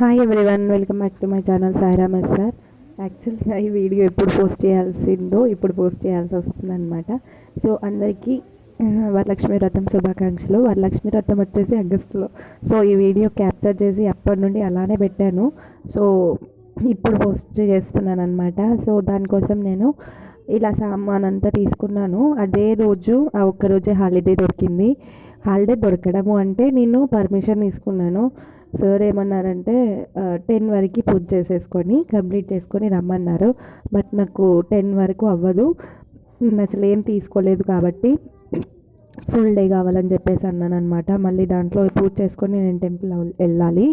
Hi everyone welcome back to my channel Sairam sir యాక్చువల్గా ఈ video ఎప్పుడు post చేయాల్సిందో ఇప్పుడు పోస్ట్ చేయాల్సి వస్తుందన్నమాట. సో అందరికీ వరలక్ష్మి వ్రతం శుభాకాంక్షలు. వరలక్ష్మి వ్రతం వచ్చేసి ఆగస్టులో. సో ఈ వీడియో క్యాప్చర్ చేసి అప్పటి నుండి అలానే పెట్టాను. సో ఇప్పుడు పోస్ట్ చేస్తున్నాను అనమాట సో దానికోసం నేను ఇలా సామాన్ అంతా తీసుకున్నాను. అదే రోజు ఆ ఒక్క రోజే హాలిడే దొరికింది. హాలిడే దొరకడము అంటే నేను పర్మిషన్ తీసుకున్నాను. సార్ ఏమన్నారంటే టెన్ వరకు పూజ చేసేసుకొని కంప్లీట్ చేసుకొని రమ్మన్నారు. బట్ నాకు టెన్ వరకు అవ్వదు. నేను అసలు ఏం తీసుకోలేదు కాబట్టి ఫుల్ డే కావాలని చెప్పేసి అన్నాను అనమాట మళ్ళీ దాంట్లో పూజ చేసుకొని నేను టెంపుల్ వెళ్ళాలి.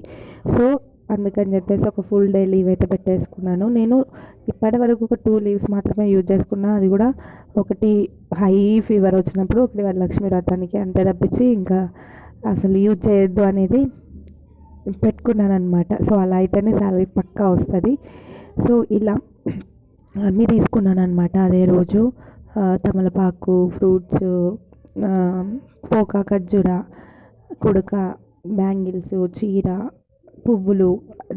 సో అందుకని చెప్పేసి ఒక ఫుల్ డే లీవ్ అయితే పెట్టేసుకున్నాను. నేను ఇప్పటి వరకు ఒక టూ లీవ్స్ మాత్రమే యూజ్ చేసుకున్నా. అది కూడా ఒకటి హై ఫీవర్ వచ్చినప్పుడు ఒకటి వరలక్ష్మి వ్రతానికి అంతే తప్పించి ఇంకా అసలు యూజ్ చేయొద్దు అనేది పెట్టుకున్నాను అనమాట సో అలా అయితేనే శాలరీ పక్కా వస్తుంది. సో ఇలా అన్నీ తీసుకున్నాను అనమాట అదే రోజు తమలపాకు ఫ్రూట్స్ పోకా ఖర్జూర కుడక బ్యాంగిల్స్ చీర పువ్వులు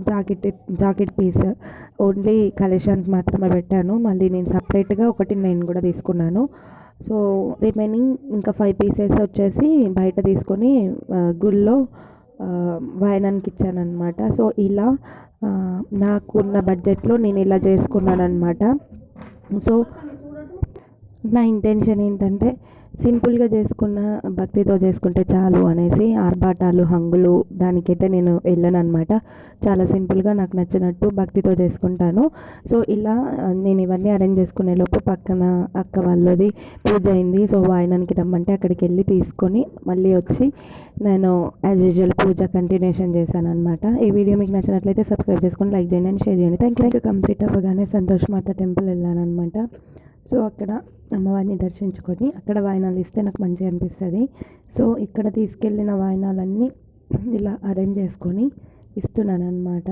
jacket jacket piece only collections మాత్రమే పెట్టాను. మళ్ళీ నేను సపరేట్గా ఒకటి నేను కూడా తీసుకున్నాను. సో రిమైనింగ్ ఇంకా ఫైవ్ పీసెస్ వచ్చేసి బయట తీసుకొని గుళ్ళో వాయనానికి ఇచ్చాననమాట సో ఇలా నాకున్న బడ్జెట్లో నేను ఇలా చేసుకున్నాను అనమాట సో నా ఇంటెన్షన్ ఏంటంటే సింపుల్గా చేసుకున్న భక్తితో చేసుకుంటే చాలు అనేసి ఆర్భాటాలు హంగులు దానికైతే నేను వెళ్ళను అనమాట చాలా సింపుల్గా నాకు నచ్చినట్టు భక్తితో చేసుకుంటాను. సో ఇలా నేను ఇవన్నీ అరేంజ్ చేసుకునే లోపు పక్కన అక్క వాళ్ళది పూజ అయింది. సో వాయనానికి రమ్మంటే అక్కడికి వెళ్ళి తీసుకొని మళ్ళీ వచ్చి నేను యాజ్ యూజువల్ పూజ కంటిన్యూషన్ చేశాను అనమాట ఈ వీడియో మీకు నచ్చినట్లయితే సబ్స్క్రైబ్ చేసుకొని లైక్ చేయండి అండ్ షేర్ చేయండి. థ్యాంక్ యూ కంప్లీట్ అవ్వగానే సంతోష్ మాత టెంపుల్ వెళ్ళాను అనమాట సో అక్కడ అమ్మవారిని దర్శించుకొని అక్కడ వాయినాలు ఇస్తే నాకు మంచిగా అనిపిస్తుంది. సో ఇక్కడ తీసుకెళ్ళిన వాయినాలన్నీ ఇలా అరేంజ్ చేసుకొని ఇస్తున్నాను అనమాట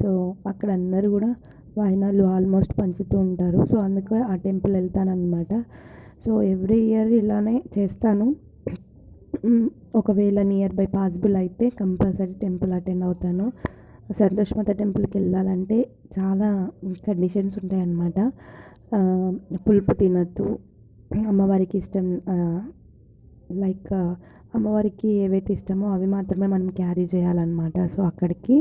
సో అక్కడ అందరూ కూడా వాయినాలు ఆల్మోస్ట్ పంచుతూ ఉంటారు. సో అందుకే ఆ టెంపుల్ వెళ్తానమాట సో ఎవ్రీ ఇయర్ ఇలానే చేస్తాను. ఒకవేళ నియర్ బై పాసిబుల్ అయితే కంపల్సరీ టెంపుల్ అటెండ్ అవుతాను. సంతోష్ మాత టెంపుల్కి వెళ్ళాలంటే చాలా కండిషన్స్ ఉంటాయన్నమాట. పులుపు తినద్దు. అమ్మవారికి ఇష్టం లైక్ అమ్మవారికి ఏవైతే ఇష్టమో అవి మాత్రమే మనం క్యారీ చేయాలన్నమాట. సో అక్కడికి.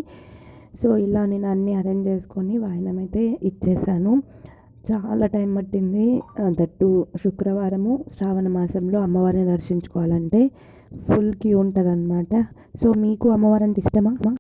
సో ఇలా నేను అన్నీ అరేంజ్ చేసుకొని వాయినమైతే అయితే ఇచ్చేసాను. చాలా టైం పట్టింది. దట్టు శుక్రవారము శ్రావణ మాసంలో అమ్మవారిని దర్శించుకోవాలంటే ఫుల్ క్యూ ఉంటుంది అనమాట సో మీకు అమ్మవారు అంటే ఇష్టమా?